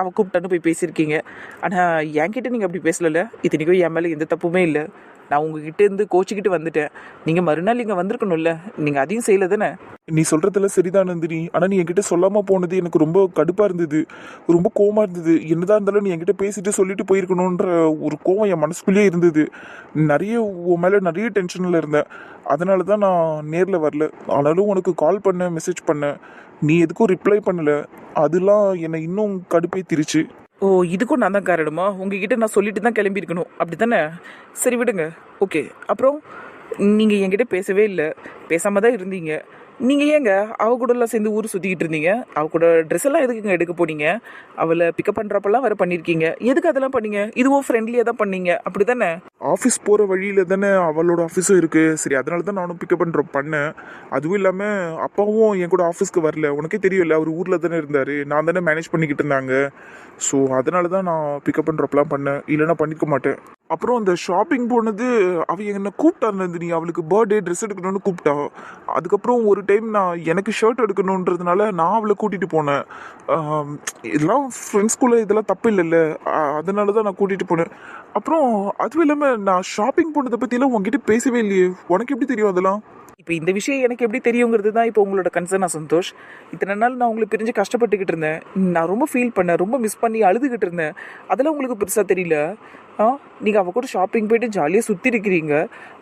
அவள் கூப்பிட்டான்னு போய் பேசியிருக்கீங்க. ஆனால் என்கிட்ட நீங்கள் அப்படி பேசலைல்ல? இத்தனைக்கும் என் மேலே எந்த தப்புமே இல்லை. நான் உங்ககிட்ட இருந்து கோச்சிக்கிட்டு வந்துட்டேன். நீங்கள் மறுநாள் இங்கே வந்திருக்கணும்ல. நீங்கள் அதையும் செய்யலை தானே? நீ சொல்றதெல்லாம் சரிதான் நந்தினி. ஆனால் நீ என்கிட்ட சொல்லாமல் போனது எனக்கு ரொம்ப கடுப்பாக இருந்தது. ரொம்ப கோமாக இருந்தது. என்னதான் இருந்தாலும் நீ என்கிட்ட பேசிட்டு சொல்லிட்டு போயிருக்கணுன்ற ஒரு கோவம் என் மனசுக்குள்ளேயே இருந்தது. நிறைய உன் மேலே நிறைய டென்ஷனில் இருந்தேன். அதனால தான் நான் நேரில் வரல. ஆனாலும் உனக்கு கால் பண்ணேன் மெசேஜ் பண்ணேன். நீ எதுக்கும் ரிப்ளை பண்ணல. அதெல்லாம் என்னை இன்னும் கடுப்பேத்திருச்சு ஓ இதுக்கும் நான் தான் காரணமா? உங்ககிட்ட நான் சொல்லிட்டு தான் கிளம்பியிருக்கணும். அப்படி தானே சரி விடுங்க. ஓகே. அப்புறம் நீங்கள் என்கிட்ட பேசவே இல்லை. பேசாமல் தான் இருந்தீங்க. நீங்கள் ஏங்க அவ கூடலாம் சேர்ந்து ஊர் சுற்றிக்கிட்டு இருந்தீங்க. அவ கூட ட்ரெஸ் எல்லாம் எதுக்குங்க எடுக்க போனீங்க? அவளை பிக்கப் பண்ணுறப்பெல்லாம் வேறு பண்ணியிருக்கீங்க எதுக்கு அதெல்லாம் பண்ணீங்க? இதுவும் ஃப்ரெண்ட்லியாக தான் பண்ணீங்க. அப்படி தானே ஆஃபீஸ் போகிற வழியில் தானே அவளோட ஆஃபீஸும் இருக்குது சரி அதனால தான் நானும் பிக்கப் பண்ணுற பண்ணேன். அதுவும் இல்லாமல் அப்பாவும் என் கூட ஆஃபீஸ்க்கு வரல. உனக்கே தெரியல அவர் ஊரில் தானே இருந்தார். நான் தானே மேனேஜ் பண்ணிக்கிட்டு இருந்தாங்க. ஸோ அதனால தான் நான் பிக்கப் பண்ணுறப்பெல்லாம் பண்ணேன். இல்லைன்னா பண்ணிக்க மாட்டேன். அப்புறம் அந்த ஷாப்பிங் போனது அவ என்னை கூப்பிட்டா நந்தினி அவளுக்கு பர்த்டே ட்ரெஸ் எடுக்கணும்னு கூப்பிட்டா. அதுக்கப்புறம் ஒரு டைம் நான் எனக்கு ஷர்ட் எடுக்கணுன்றதுனால நான் அவளை கூட்டிகிட்டு போனேன். இதெல்லாம் இதெல்லாம் ஃப்ரெண்ட்ஸ்குள்ளே இதெல்லாம் தப்பு இல்லைல்ல. அதனால தான் நான் கூட்டிகிட்டு போனேன். அப்புறம் அதுவும் இல்லாமல் நான் ஷாப்பிங் போனதை பற்றிலாம் உங்ககிட்ட பேசவே இல்லையே. உனக்கு எப்படி தெரியும் அதெல்லாம்? இப்போ இந்த விஷயம் எனக்கு எப்படி தெரியுங்கிறது தான் இப்போ உங்களோட கன்சர்னா சந்தோஷ். இத்தனை நாள் நான் உங்களை பிரிஞ்சு கஷ்டப்பட்டுக்கிட்டு இருந்தேன். நான் ரொம்ப ஃபீல் பண்ணேன். ரொம்ப மிஸ் பண்ணி அழுதுகிட்டு இருந்தேன். அதெல்லாம் உங்களுக்கு பெருசாக தெரியல? ஆ நீங்கள் அவ கூட ஷாப்பிங் போயிட்டு ஜாலியாக சுற்றி இருக்கிறீங்க.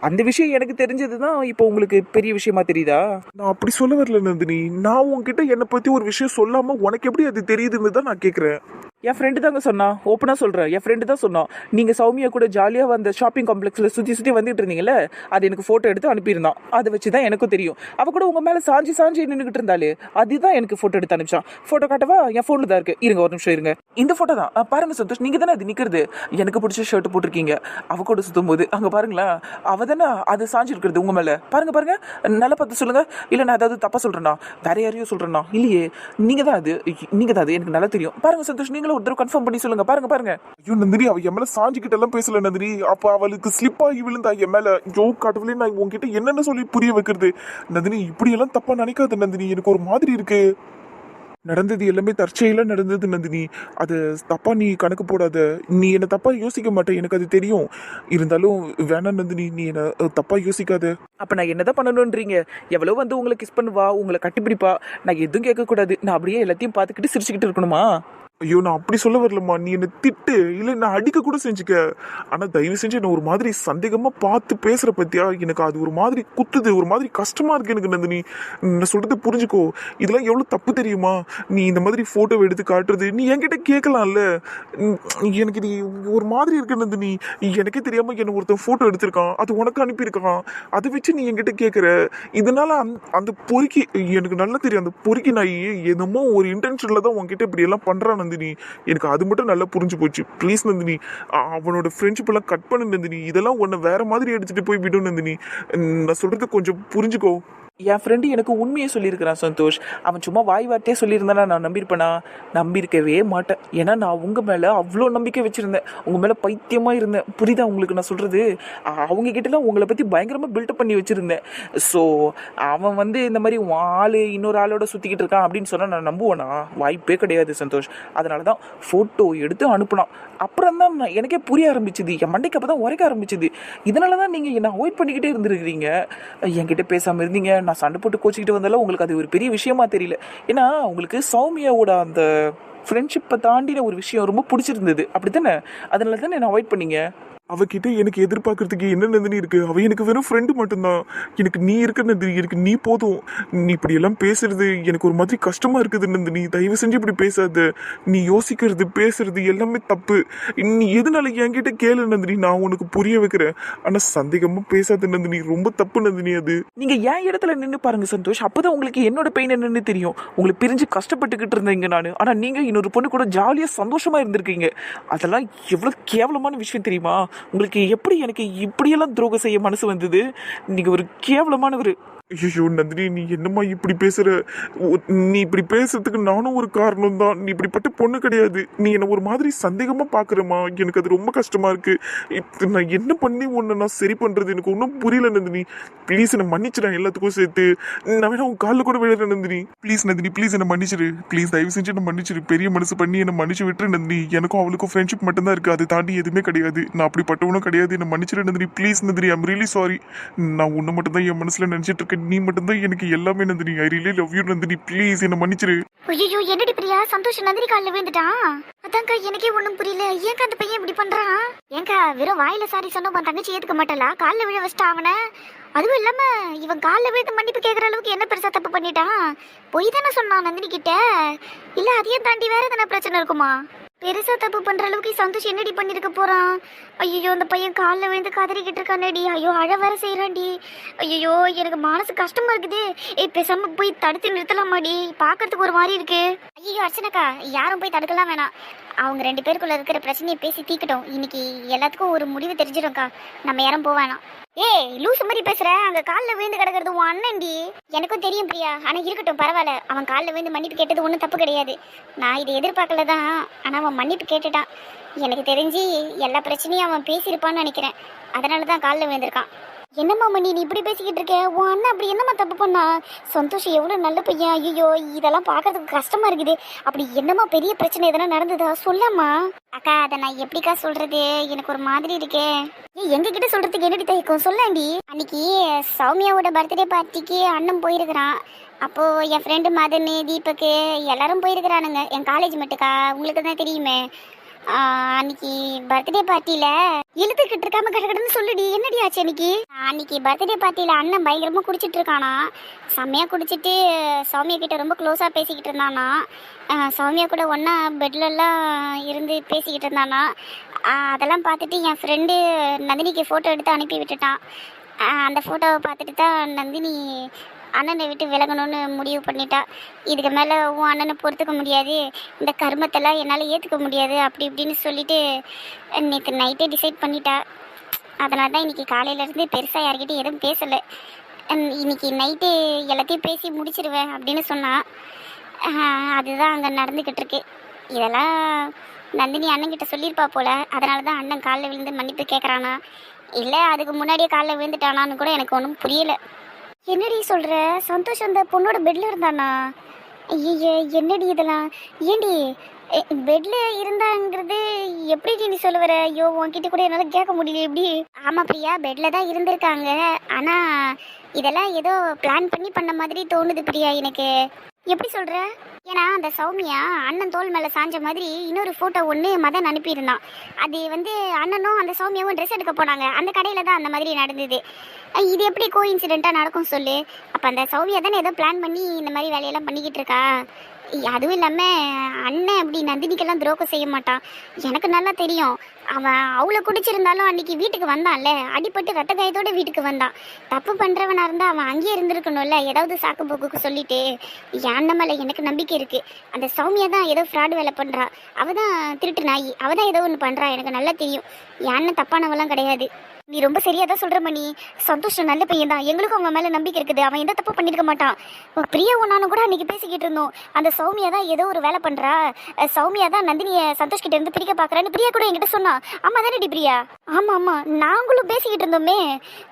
அந்த விஷயம் எனக்கு தெரிஞ்சது தான் இப்போ உங்களுக்கு பெரிய விஷயமா தெரியுதா? நான் அப்படி சொல்ல வரல நந்தினி. நான் உன்கிட்ட என்னை பற்றி ஒரு விஷயம் சொல்லாமல் உனக்கு எப்படி அது தெரியுதுன்னு தான் நான் கேட்குறேன் என் ஃப்ரெண்டு தாங்க சொன்னா. ஓப்பனாக சொல்கிறேன் என் ஃப்ரெண்டு தான் சொன்னான் நீங்கள் சௌமியா கூட ஜாலியாக வந்த ஷாப்பிங் காம்ப்ளெக்ஸில் சுற்றி சுற்றி வந்துட்டு இருந்தீங்கல்ல அது எனக்கு ஃபோட்டோ எடுத்து அனுப்பியிருந்தான். அதை வச்சு தான் எனக்கும் தெரியும். அவ கூட உங்கள் மேலே சாஞ்சி சாஞ்சி நின்றுக்கிட்டு இருந்தாலே அதுதான் எனக்கு ஃபோட்டோ எடுத்து அனுப்பிச்சான். ஃபோட்டோ காட்டவா? என் ஃபோனில் தான் இருக்கு. இருங்க ஒரு நிமிஷம் இருங்க. இந்த ஃபோட்டோ தான். பாருங்க சந்தோஷ் நீங்கள் தானே அது நிற்கிறது எனக்கு பிடிச்ச ஷர்ட் போட்டிருக்கீங்க. அவ கூட சுற்றும் போது அங்கே பாருங்களேன் அவ தானே அது சாஞ்சிருக்கிறது உங்கள் மேலே. பாருங்க பாருங்க நல்லா பார்த்து சொல்லுங்க. இல்லை நான் ஏதாவது தப்பாக சொல்கிறேன்னா வேற யாரையும் சொல்கிறேன்னா இல்லையே. நீங்கள் தான் அது. நீங்கள் தான் அது. எனக்கு நல்லா தெரியும். பாருங்க சந்தோஷ் நீங்களும் ஒரு தடவை கன்ஃபார்ம் பண்ணி சொல்லுங்க. பாருங்க பாருங்க. ஐயோ நந்தினி அவ என் மேலே சாஞ்சிக்கிட்ட எல்லாம் பேசல நந்தினி. அப்ப அவளுக்கு ஸ்லிப் ஆகி விழுந்தா என் மேலே. ஐயோ கடவுளே நான் உங்ககிட்ட என்னென்ன சொல்லி புரிய வைக்கிறது? நந்தினி இப்படி எல்லாம் தப்பா நினைக்காத நந்தினி. எனக்கு ஒரு மாதிரி இருக்கு. நடந்தது எல்லாமே தற்செயலாக நடந்தது நந்தினி. அது தப்பாக நீ கணக்கு போடாத. நீ என்னை தப்பாக யோசிக்க மாட்டே எனக்கு அது தெரியும். இருந்தாலும் வேணாம் நந்தினி நீ என்னை தப்பாக யோசிக்காத. அப்போ நான் என்னதான் பண்ணணுன்றீங்க எவ்வளோ வந்து உங்களை கிஸ் பண்ணுவா உங்களை கட்டிப்பிடிப்பா. நான் எதுவும் கேட்கக்கூடாது. நான் அப்படியே எல்லாத்தையும் பார்த்துக்கிட்டு சிரிச்சுக்கிட்டு இருக்கணுமா? ஐயோ நான் அப்படி சொல்ல வரலம்மா. நீ என்னை திட்டு. இல்லை நான் அடிக்க கூட செஞ்சுக்க. ஆனால் தயவு செஞ்சு என்ன ஒரு மாதிரி சந்தேகமாக பார்த்து பேசுகிற பற்றியா எனக்கு அது ஒரு மாதிரி குத்துது. ஒரு மாதிரி கஷ்டமாக இருக்குது எனக்கு நந்தினி. நான் சொல்கிறது புரிஞ்சுக்கோ. இதெல்லாம் எவ்வளோ தப்பு தெரியுமா? நீ இந்த மாதிரி ஃபோட்டோவை எடுத்து காட்டுறது. நீ என்கிட்ட கேட்கலாம்ல. எனக்கு இது ஒரு மாதிரி இருக்கு நந்தினி. எனக்கே தெரியாமல் என்னை ஒருத்தன் ஃபோட்டோ எடுத்திருக்கான். அது உனக்கு அனுப்பியிருக்கான். அதை வச்சு நீ என்கிட்ட கேட்குற இதனால் அந் அந்த பொறுக்கி எனக்கு நல்லா தெரியும். அந்த பொறுக்கி நாய் என்னமோ ஒரு இன்டென்ஷனில் தான் உன்கிட்ட இப்படி எல்லாம் பண்றான் நந்தினி. எனக்கு அது மட்டும் நல்லா புரிஞ்சு போச்சு. ப்ளீஸ் நந்தினி அவனோட ஃப்ரெண்ட்ஷிப்பெல்லாம் கட் பண்ணு நந்தினி. இதெல்லாம் உன்னை வேற மாதிரி எடுத்துட்டு போய் விடும் நந்தினி. நான் சொல்றது கொஞ்சம் புரிஞ்சுக்கோ. என் ஃப்ரெண்டு எனக்கு உண்மையை சொல்லியிருக்கிறான் சந்தோஷ். அவன் சும்மா வாய் வார்த்தையே சொல்லியிருந்தானா? நான் நம்பியிருப்பேனா? நம்பியிருக்கவே மாட்டேன். ஏன்னா நான் உங்கள் மேலே அவ்வளோ நம்பிக்கை வச்சுருந்தேன். உங்கள் மேலே பைத்தியமாக இருந்தேன். புரியுதா உங்களுக்கு நான் சொல்கிறது அவங்க கிட்டலாம் உங்களை பற்றி பயங்கரமாக பில்டப் பண்ணி வச்சுருந்தேன். ஸோ அவன் வந்து இந்த மாதிரி ஆள் இன்னொரு ஆளோட சுற்றிக்கிட்டு இருக்கான் அப்படின்னு சொன்னால் நான் நம்புவேனா? வாய்ப்பே கிடையாது சந்தோஷ். அதனால தான் ஃபோட்டோ எடுத்து அனுப்பினான். அப்புறம் தான் எனக்கே புரிய ஆரம்பிச்சுது. என் மண்டைக்கு அப்போ தான் உரைக்க ஆரம்பிச்சுது. இதனால தான் நீங்கள் என்னை அவாய்ட் பண்ணிக்கிட்டே இருந்திருக்கிறீங்க. என்கிட்ட பேசாமல் இருந்தீங்க. நான் சண்டை போட்டு கோச்சிக்கிட்டு வந்தாலும் உங்களுக்கு அது ஒரு பெரிய விஷயமா தெரியல. ஏன்னா உங்களுக்கு சௌமியாவோட அந்த ஃப்ரெண்ட்ஷிப்பை தாண்டின ஒரு விஷயம் ரொம்ப பிடிச்சிருந்தது. அப்படி தானே அதனால தானே என்ன அவாய்ட் பண்ணீங்க? அவகிட்ட எனக்கு எதிர்பார்க்கறதுக்கு என்ன நந்தினி இருக்கு? அவ எனக்கு வெறும் ஃப்ரெண்டு மட்டும்தான். எனக்கு நீ இருக்க நந்தினி எனக்கு நீ போதும். நீ இப்படி எல்லாம் பேசுறது எனக்கு ஒரு மாதிரி கஷ்டமா இருக்குது நந்தினி. தயவு செஞ்சு இப்படி பேசாத. நீ யோசிக்கிறது பேசுறது எல்லாமே தப்பு. நீ எதனால என்கிட்ட கேளு நந்தினி. நான் உனக்கு புரிய வைக்கிறேன். ஆனா சந்தேகமா பேசாத நந்தினி. ரொம்ப தப்பு நந்தினி அது. நீங்க என் இடத்துல நின்று பாருங்க சந்தோஷ். அப்பதான் உங்களுக்கு என்னோட பெயின் என்னன்னு தெரியும். உங்களை பிரிஞ்சு கஷ்டப்பட்டுக்கிட்டு இருந்தேங்க நான். ஆனா நீங்க இன்னொரு பொண்ணு கூட ஜாலியா சந்தோஷமா இருந்திருக்கீங்க. அதெல்லாம் எவ்வளவு கேவலமான விஷயம் தெரியுமா? உங்களுக்கு எப்படி எனக்கு இப்படியெல்லாம் துரோகம் செய்ய மனசு வந்தது? நீங்கள் ஒரு கேவலமானவர் ஐயோ நந்தினி நீ என்னம்மா இப்படி பேசுற? உ- நீ இப்படி பேசுறதுக்கு நானும் ஒரு காரணம் தான். நீ இப்படிப்பட்ட பொண்ணு கிடையாது. நீ என்னை ஒரு மாதிரி சந்தேகமா பாக்குறமா எனக்கு அது ரொம்ப கஷ்டமா இருக்கு. நான் என்ன பண்ணி உன்னை நான் சரி பண்றது? எனக்கு ஒன்றும் புரியல நந்தினி. ப்ளீஸ் என்னை மன்னிச்சிடேன் எல்லாத்துக்கும் சேர்த்து. நான் வேணா உன் காலில் கூட விழுறேன் நந்தினி. ப்ளீஸ் நந்தினி ப்ளீஸ் என்னை மன்னிச்சிரு ப்ளீஸ் தயவு செஞ்சு என்னை மன்னிச்சிரு பெரிய மனசு பண்ணி என்னை மன்னிச்சு விட்டுரு நந்தினி. எனக்கும் அவளுக்கும் ஃப்ரெண்ட்ஷிப் மட்டும்தான் இருக்கு. அதை தாண்டி எதுவுமே கிடையாது. நான் அப்படிப்பட்டவனும் கிடையாது. என்னை மன்னிச்சிரு Nandini. Please Nandini I'm really sorry நான் உன்னை மட்டும் தான் என் மனசுல நினைச்சிட்டு இருக்கேன். நீ மட்டும்தான் எனக்கு எல்லாமே Nandini. I really love you Nandini. Please என்ன மன்னிச்சிரு. ஐயோ என்னடி பிரியா? சந்தோஷ் நந்தினி காலில் விழுந்துட்டான் அதான்க்கா எனக்கே ஒன்றும் புரியல. ஏன்க்கா அந்த பையன் இப்படி பண்றான் ஏன்க்கா வெறும் வாயில சாரி சொன்னா உன் தங்கச்சி ஏத்துக்க மாட்டாளா? காலில் விழ வச்சிட்டா அவனை? அதுவும் இல்லாம இவன் காலில் விழுந்து மன்னிப்பு கேட்குற அளவுக்கு என்ன பெருசா தப்பு பண்ணிட்டான்? பொய் தானே சொன்னான் நந்தினி கிட்ட இல்ல அதையும் தாண்டி வேற எதனா பிரச்சனை இருக்குமா? பெருசா தப்பு பண்ற அளவுக்கு சந்தோஷ் என்னடி பண்ணிருக்க போறான்? ஐயோ அந்த பையன் காலில் விழுந்து கதறிக்கிட்டு இருக்கான்டி ஐயோ அழ வேற செய்யறான்டி ஐயோ எனக்கு மனசு கஷ்டமா இருக்குது. ஏ பேசாம போய் தடுத்து நிறுத்தலாமாடி? பார்க்கறதுக்கு ஒரு மாதிரி இருக்கு. ஐயோ அர்ச்சனாக்கா யாரும் போய் தடுக்கலாம் வேணாம். அவங்க ரெண்டு பேருக்குள்ள இருக்கிற பிரச்சனையை பேசி தீக்கட்டும் இன்னைக்கு எல்லாத்துக்கும் ஒரு முடிவு தெரிஞ்சிடும்க்கா. நம்ம யாரும் போக வேணாம். ஏய் லூசு மாதிரி பேசுற. அங்க காலில் விழுந்து கிடக்கிறது உன் அண்ணன்டி எனக்கும் தெரியும் பிரியா. ஆனா இருக்கட்டும் பரவாயில்ல. அவன் காலில் விழுந்து மன்னிப்பு கேட்டது ஒன்றும் தப்பு கிடையாது. நான் இதை எதிர்பார்க்கல தான். ஆனா அவன் மன்னிப்பு கேட்டுட்டான். எனக்கு தெரிஞ்சு எல்லா பிரச்சனையும் அவன் பேசியிருப்பான்னு நினைக்கிறேன். அதனால தான் காலில் விழுந்திருக்கான். என்னம்மா மணி நீ இப்படி பேசிக்கிட்டு இருக்க? உன் அண்ணன் அப்படி என்னம்மா தப்பு பண்ணா? சந்தோஷம் எவ்வளோ நல்ல பையன்? ஐயோ இதெல்லாம் பார்க்கறதுக்கு கஷ்டமா இருக்குது. அப்படி என்னம்மா பெரிய பிரச்சனை எதனா நடந்ததா? சொல்லம்மா. அக்கா அதை நான் எப்படிக்கா சொல்றது? எனக்கு ஒரு மாதிரி இருக்கே. ஏ எங்க கிட்ட சொல்றதுக்கு என்னடி தயக்கம் சொல்லாண்டி. அன்னைக்கு சௌமியாவோட பர்த்டே பார்ட்டிக்கு அண்ணன் போயிருக்கிறான். அப்போ என் ஃப்ரெண்டு மதன் தீபக்கு எல்லாரும் போயிருக்கிறானுங்க. என் காலேஜ் மட்டுக்கா? உங்களுக்கு தான் தெரியுமே. அன்னைக்கு பர்த்டே பார்ட்டியில இழுத்துக்கிட்டு இருக்காம கடகடன்னு சொல்லுடி. என்னடி ஆச்சு அன்னைக்கு? அன்னைக்கு பர்த்டே பார்ட்டியில அண்ணன் பயங்கரமா குடிச்சிட்டு இருக்கானா? செம்மையா குடிச்சிட்டு சௌமியா கிட்ட ரொம்ப க்ளோஸா பேசிக்கிட்டு இருந்தானா? சௌமியா கூட ஒன்னா பெட்ல எல்லாம் இருந்து பேசிக்கிட்டு இருந்தானா? அதெல்லாம் பார்த்துட்டு என் ஃப்ரெண்டு நந்தினிக்கு ஃபோட்டோ எடுத்து அனுப்பி விட்டுட்டான். அந்த ஃபோட்டோவை பார்த்துட்டு தான் நந்தினி அண்ணனை விட்டு விலகணும்னு முடிவு பண்ணிட்டா. இதுக்கு மேலே உன் அண்ணனை பொறுத்துக்க முடியாது. இந்த கர்மத்தெல்லாம் என்னால் ஏற்றுக்க முடியாது. அப்படி இப்படின்னு சொல்லிட்டு நேற்று நைட்டே டிசைட் பண்ணிட்டா. அதனால தான் இன்னைக்கு காலையிலேருந்து பெருசாக யார்கிட்டையும் எதுவும் பேசலை. இன்னைக்கு நைட்டு எல்லாத்தையும் பேசி முடிச்சிருவேன் அப்படின்னு சொன்னான் அதுதான் அங்கே நடந்துக்கிட்டு இருக்கு. இதெல்லாம் நந்தினி அண்ணன்கிட்ட சொல்லியிருப்பா போல. அதனால தான் அண்ணன் காலில் விழுந்து மன்னிப்பு கேட்குறானா இல்லை அதுக்கு முன்னாடியே காலில் விழுந்துட்டானான்னு கூட எனக்கு ஒன்றும் புரியலை. என்னடி சொல்ற? சந்தோஷ் அந்த பொண்ணோட பெட்ல இருந்தானா? ஐயோ என்னடி இதெல்லாம்? ஏண்டி பெட்ல இருந்தாங்கிறது எப்படி நீ சொல்ல வர? ஐயோ உன்கிட்ட கூட என்னால கேட்க முடியல எப்படி? ஆமா பிரியா பெட்ல தான் இருந்திருக்காங்க. ஆனா இதெல்லாம் ஏதோ பிளான் பண்ணி பண்ண மாதிரி தோணுது பிரியா எனக்கு. எப்படி சொல்ற? ஏன்னா அந்த சௌமியா அண்ணன் தோல் மேல சாஞ்ச மாதிரி இன்னொரு போட்டோ ஒன்று மதன் அனுப்பியிருந்தான். அது வந்து அண்ணனும் அந்த சௌமியாவும் ட்ரெஸ் எடுக்க போனாங்க. அந்த கடையில தான் அந்த மாதிரி நடந்தது. இது எப்படி கோ இன்சிடென்ட்டாக நடக்கும் சொல்லு. அப்போ அந்த சௌமியா தானே ஏதோ பிளான் பண்ணி இந்த மாதிரி வேலையெல்லாம் பண்ணிக்கிட்டு இருக்கா? அதுவும் இல்லாமல் அண்ணன் அப்படி நந்தினிக்கெல்லாம் துரோகம் செய்ய மாட்டான். எனக்கு நல்லா தெரியும். அவன் அவ்வளோ குடிச்சிருந்தாலும் அன்னைக்கு வீட்டுக்கு வந்தான்ல. அடிப்பட்டு ரத்த காயத்தோட வீட்டுக்கு வந்தான். தப்பு பண்ணுறவனாக இருந்தால் அவன் அங்கேயே இருந்திருக்கணும்ல. ஏதாவது சாக்கு போக்குக்கு சொல்லிட்டு. என் மேலே எனக்கு நம்பிக்கை இருக்குது அந்த சௌமியா தான் ஏதோ ஃப்ராடு வேலை பண்ணுறா அவள் தான் திருட்டு நாயி. அவள் தான் ஏதோ ஒன்று பண்ணுறா எனக்கு நல்லா தெரியும். யான்னு தப்பானவெல்லாம் கிடையாது. நீ ரொம்ப சரியா தான் சொல்ற மணி. சந்தோஷ் நல்ல பையன் தான். எங்களுக்கும் அவன் மேல நம்பிக்கை இருக்குது. அவன் எந்த தப்பு பண்ணிருக்க மாட்டான். பிரியா நானும் கூட அன்னைக்கு பேசிக்கிட்டு இருந்தோம். அந்த சௌமியா தான் ஏதோ ஒரு வேலை பண்றா. சௌமியா தான் நந்தினிய சந்தோஷ் கிட்ட இருந்து பிரிக்க பாக்குறான்னு பிரியா கூட என்கிட்ட சொன்னா ஆமா தானே பிரியா? ஆமா ஆமா. நாங்களும் பேசிக்கிட்டு இருந்தோமே.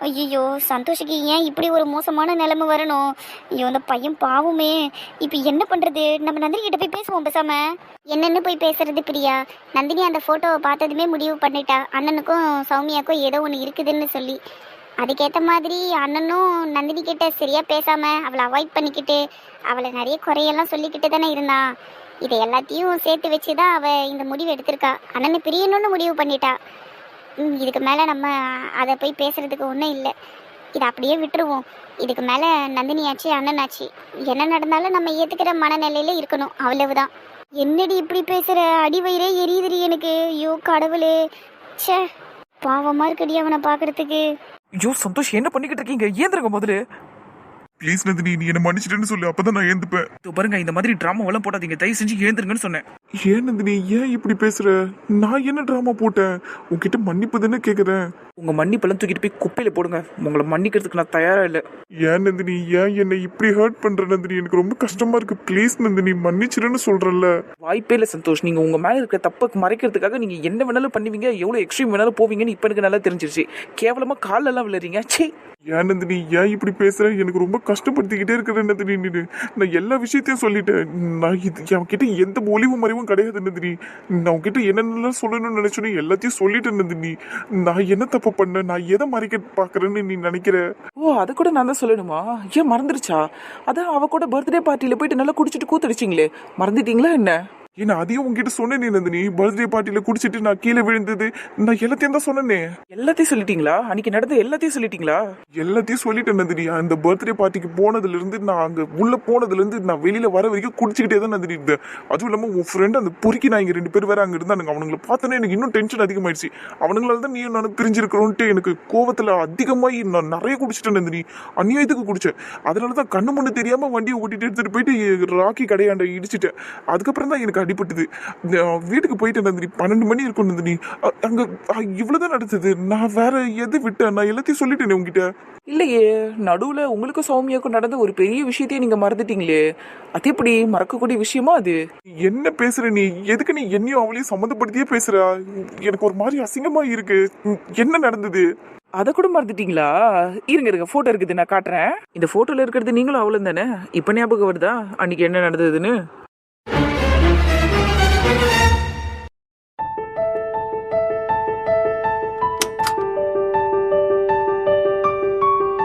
ஐயோ சந்தோஷுக்கு ஏன் இப்படி ஒரு மோசமான நிலைமை வரணும்? ஐயோ அந்த பையன் பாவமே. இப்போ என்ன பண்றது? நம்ம நந்தினி கிட்ட போய் பேசுவோம் பேசாம. என்னன்னு போய் பேசுறது பிரியா? நந்தினி அந்த போட்டோவை பார்த்ததுமே முடிவு பண்ணிட்டா. அண்ணனுக்கும் சௌமியாக்கும் ஏதோ ஒன்று இருக்குதுன்னு சொல்லி. அதுக்கேற்ற மாதிரி அண்ணனும் நந்தினி கிட்ட சரியா பேசாம அவளை அவாய்ட் பண்ணிக்கிட்டு அவளை நிறைய குறையெல்லாம் சொல்லிக்கிட்டு தானே இருந்தான். இதை எல்லாத்தையும் சேர்த்து வச்சு தான் அவள் இந்த முடிவு எடுத்திருக்கா. அண்ணனை பிரியணும்னு முடிவு பண்ணிட்டா. இதுக்கு மேலே நம்ம அதை போய் பேசுறதுக்கு ஒன்றும் இல்லை. இதை அப்படியே விட்டுருவோம். இதுக்கு மேலே நந்தினியாச்சு அண்ணனாச்சு. என்ன நடந்தாலும் நம்ம ஏற்றுக்கிற மனநிலையில இருக்கணும். அவ்வளவுதான். என்னடி இப்படி பேசுகிற அடிவயிறே எரியுதுடி எனக்கு. ஐயோ கடவுளே. ச்சே. பாவமாக இருக்கடி அவனை பார்க்கறதுக்கு ஐயோ சந்தோஷ் என்ன பண்ணிக்கிட்டு இருக்கீங்க? ஏந்திரங்க முதல்ல ப்ளீஸ் நந்தினி நீ என்ன மன்னிச்சிட்டேன்னு சொல்லு. அப்பதான் நான் ஏந்துப்பேன். இதோ பாருங்க இந்த மாதிரி ட்ராமாவெல்லாம் போடாதீங்க. தயவு செஞ்சு ஏந்திருங்கன்னு சொன்னேன். ஏன் நந்தினி ஏன் இப்படி பேசுற? நான் என்ன டிராமா போட்டேன்? உன்கிட்ட மன்னிப்பு தானே கேக்குறேன். உங்க மன்னிப்பெல்லாம் தூக்கிட்டு போய் குப்பையில போடுங்க. உங்களை மன்னிக்கிறதுக்கு நான் தயாரா இல்லை. ஏன் நந்தினி ஏன் என்னை இப்படி ஹர்ட் பண்ற நந்தினி? எனக்கு ரொம்ப கஷ்டமா இருக்கு. ப்ளீஸ் நந்தினி மன்னிச்சிருன்னு சொல்றேன்ல வாய்ப்பே இல்லை சந்தோஷ். நீங்க உங்க மேல இருக்க தப்பை மறைக்கிறதுக்காக நீங்க என்ன வேணாலும் பண்ணுவீங்க எவ்வளவு எக்ஸ்ட்ரீம் வேணாலும் போவீங்கன்னு இப்ப எனக்கு நல்லா தெரிஞ்சிருச்சு. கேவலமா கால்ல எல்லாம் விழுறீங்க. சே ஏன் நந்தினி? ஏன் இப்படி பேசுற? எனக்கு ரொம்ப கஷ்டப்படுத்திக்கிட்டே இருக்கிற நந்தினி நீ நான் எல்லா விஷயத்தையும் சொல்லிட்டேன். நான் இது என்கிட்ட எந்த ஒளிவு மறைவும் கிடையாது நந்தினி. நான் உன்கிட்ட என்னென்னலாம் சொல்லணும்னு நினைச்சோன்னு எல்லாத்தையும் சொல்லிட்டேன் நந்தினி. நான் என்ன தப்பு பண்ண நான் எதை மறைக்க பாக்குறேன்னு நீ நினைக்கிற? ஓ அதை கூட நான் தான் சொல்லணுமா? ஏன் மறந்துருச்சா? அதான் அவ கூட பர்த்டே பார்ட்டியில போயிட்டு நல்லா குடிச்சிட்டு கூத்தடிச்சிங்களே. மறந்துட்டீங்களா என்ன? ஏன்னா அதையும் உன்கிட்ட சொன்னேனே நந்தினி. பர்த்டே பார்ட்டியில குடிச்சிட்டு நான் கீழே விழுந்தது. நான் எல்லாத்தையும் தான் சொன்னேனே. எல்லாத்தையும் சொல்லிட்டீங்களா? அன்னைக்கு நடந்த எல்லாத்தையும் சொல்லிட்டீங்களா? எல்லாத்தையும் சொல்லிட்டேன் நந்தினி. அந்த பர்த்டே பார்ட்டிக்கு போனதுல இருந்து நான் அங்க உள்ள போனதுல இருந்து நான் வெளியில வர வரைக்கும் குடிச்சுக்கிட்டே தான் நந்தினி இருந்தேன். அதுவும் இல்லாம உன் ஃப்ரெண்ட் அந்த பொறுக்கி நான் இங்க ரெண்டு பேர் வேற அங்க இருந்தானுங்க. அவனுங்களை பார்த்தோன்னே எனக்கு இன்னும் டென்ஷன் அதிகமாயிடுச்சு. அவனுங்களால தான் நீ நானும் பிரிஞ்சிருக்கிறோன்ட்டு எனக்கு கோவத்துல அதிகமாகி நான் நிறைய குடிச்சிட்டேன் நந்தினி. அநியாயத்துக்கு குடிச்சேன். அதனால தான் கண்ணு முன்னு தெரியாம வண்டியை ஓட்டிட்டு எடுத்துட்டு போயிட்டு ராக்கி கடையாண்ட இடிச்சிட்டேன். அதுக்கப்புறம் தான் எனக்கு அடிபட்டது. நான் வீட்டுக்கு போயிட்டேன் நந்தினி பன்னெண்டு மணி இருக்கும் நந்தினி அங்க அ, இவ்வளவுதான் நடந்தது. நான் வேற எது விட்டேன்? நான் எல்லாத்தையும் சொல்லிட்டேனே உங்ககிட்ட இல்லையே நடுவுல உங்களுக்கும் சௌமியாக்கும் நடந்த ஒரு பெரிய விஷயத்தையே நீங்க மறந்துட்டீங்களே. அது எப்படி? மறக்கக்கூடிய விஷயமா அது? என்ன பேசுற நீ? எதுக்கு நீ என்னையும் அவளையும் சம்மந்தப்படுத்தியே பேசுற? எனக்கு ஒரு மாதிரி அசிங்கமா இருக்கு. என்ன நடந்தது? அதை கூட மறந்துட்டீங்களா? இருங்க இருங்க போட்டோ இருக்குது நான் காட்டுறேன். இந்த போட்டோல இருக்கிறது நீங்களும் அவ்வளவு தானே? இப்ப ஞாபகம் வருதா? அன்னைக்கு என்ன நடந்ததுன்னு?